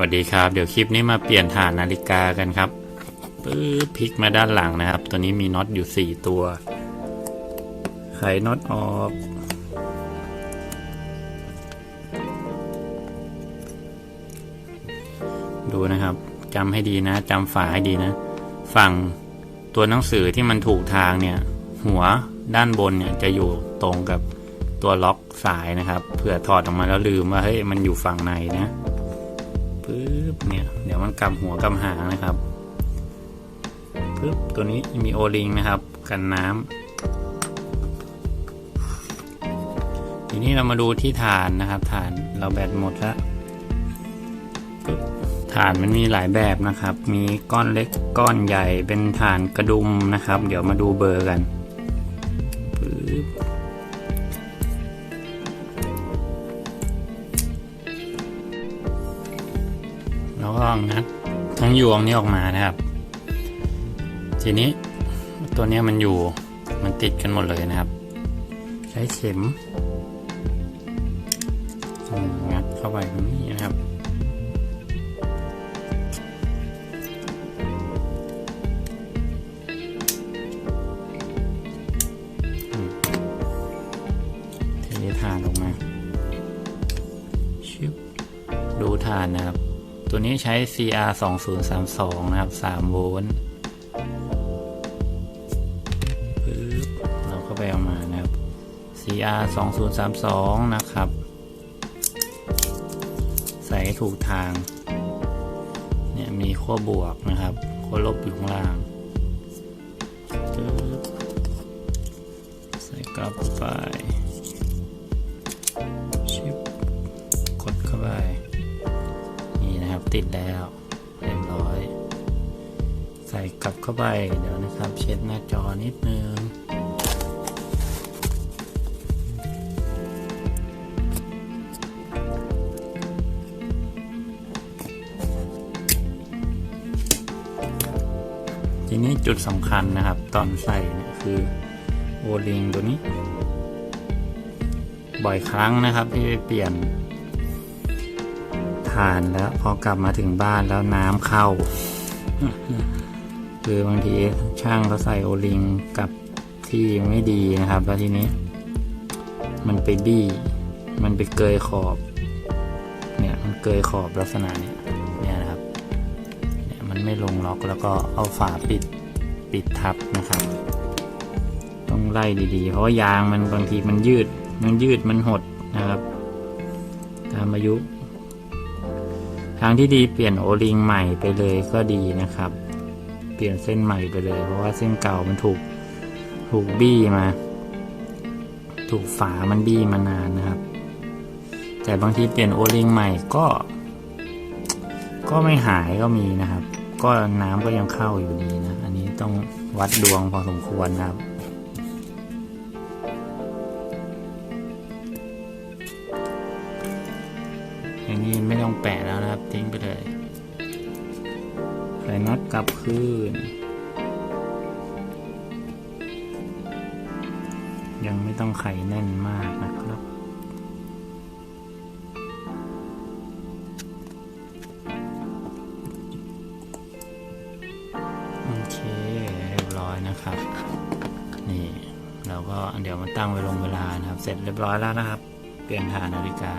วัสดีครับ เดี๋ยวคลิปนี้มาเปลี่ยนฐานนาฬิกากันครับปื๊บพลิกมาด้านหลังนะครับ ตัวนี้มีน็อตอยู่ 4 ตัว ไขน็อตออก ดูนะครับจำให้ดีนะจำฝาให้ดีนะ ฝั่งตัวหนังสือที่มันถูกทางเนี่ย หัวด้านบนเนี่ยจะอยู่ตรงกับตัวล็อกสายนะครับ เผื่อถอดออกมาแล้วลืมว่าเฮ้ยมันอยู่ฝั่งในนะ ปึ๊บเนี่ยเดี๋ยวมันกำหัวกำหางนะครับปึ๊บตัวนี้มีโอลิงนะครับ กันน้ำทีนี้เรามาดูที่ฐานนะครับ ฐานเราแบตหมดแล้วปึ๊บฐานมันมีหลายแบบนะครับ มีก้อนเล็กก้อนใหญ่เป็นฐานกระดุมนะครับ เดี๋ยวมาดูเบอร์กันปึ๊บ แล้วก็งัดทั้งยวงนี้ออกมานะครับ ทีนี้ตัวนี้มันอยู่มันติดกันหมดเลยนะครับ ใช้เข็มงัดเข้าไปตรงนี้นะครับอืมเทานออกมาชิบดูฐานนะครับ ตัวนี้ใช้ CR 2032นะครับ 3 โวลต์ปึ๊บเราก็ไปเอามานะครับ CR 2032 นะครับ ใส่ถูกทาง เนี่ยมีขั้วบวกนะครับขั้วลบอยู่ข้างล่าง ใส่กลับไป ติดแล้วเรียบร้อย ใส่กลับเข้าไปเดี๋ยวนะครับ เช็ดหน้าจอนิดนึงทีนี้จุดสำคัญนะครับ ตอนใส่นี่ยคือโอลิงตัวนี้ บ่อยครั้งนะครับที่ไปเปลี่ยนานแล้วพอกลับมาถึงบ้านแล้วน้ำเข้า คือบางทีช่างเขาใส่โอลิงกับที่ไม่ดีนะครับ แล้วทีนี้ มันไปบี้ มันไปเกยขอบ เนี่ยมันเกยขอบลักษณะเนี้ยเนี่ยนะครับเนี่ยมันไม่ลงล็อกแล้วก็เอาฝาปิดปิดทับนะครับ ต้องไล่ดีๆ เพราะยางมันบางทีมันยืด มันยืดมันหดนะครับ ตามอายุ ทางที่ดีเปลี่ยนโอลิงใหม่ไปเลยก็ดีนะครับ เปลี่ยนเส้นใหม่ไปเลย เพราะว่าเส้นเก่ามันถูกถูกบี้มา ถูกฝามันบี้มานานนะครับ แต่บางทีเปลี่ยนโอลิงใหม่ก็ ก็ไม่หายก็มีนะครับ ก็น้ำก็ยังเข้าอยู่ดีนะ อันนี้ต้องวัดดวงพอสมควรนะครับ อย่างนี้ไม่ต้องแปะแล้วนะครับ ทิ้งไปเลย ใส่น็อตกลับคืน ยังไม่ต้องไขแน่นมากนะครับโอเคเรียบร้อยนะครับ นี่เราก็เดี๋ยวมาตั้งเวลงเวลานะครับ เสร็จเรียบร้อยแล้วนะครับ เปลี่ยนฐานนาฬิกา